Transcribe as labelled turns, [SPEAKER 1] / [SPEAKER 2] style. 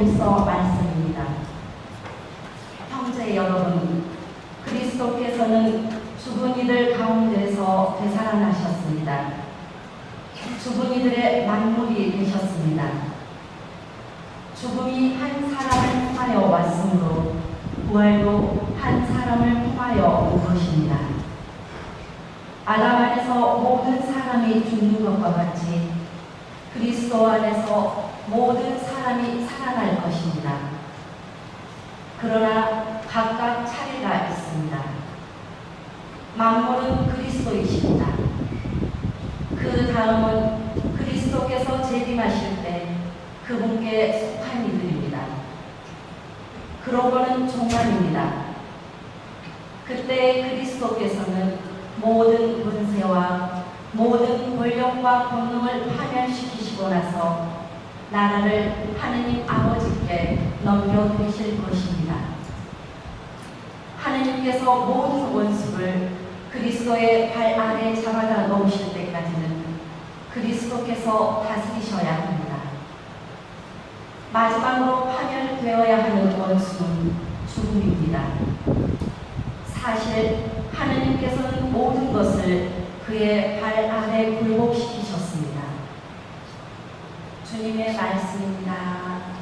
[SPEAKER 1] 일서 말씀입니다. 형제 여러분, 그리스도께서는 죽은 이들 가운데서 되살아나셨습니다. 죽은 이들의 만물이 되셨습니다. 죽음이 한 사람을 통하여 왔으므로 부활도 한 사람을 통하여 온 것입니다. 아담 안에서 모든 사람이 죽는 것과 같이 그리스도 안에서 모든 사람이 살아 날 것입니다. 그러나 각각 차례가 있습니다. 만물은 그리스도이십니다. 그 다음은 그리스도께서 재림하실 때 그분께 속한 이들입니다. 그러고는 종말입니다. 그때 그리스도께서는 모든 권세와 모든 권력과 권능을 파멸시키시고 나서 나라를 하느님 아버지께 넘겨드리실 것입니다. 하느님께서 모든 원수를 그리스도의 발 아래 잡아다 놓으실 때까지는 그리스도께서 다스리셔야 합니다. 마지막으로 파멸되어야 하는 원수는 죽음입니다. 사실 하느님께서는 모든 것을 그의 발 아래 굴복시키셨습니다. 주님의 말씀입니다.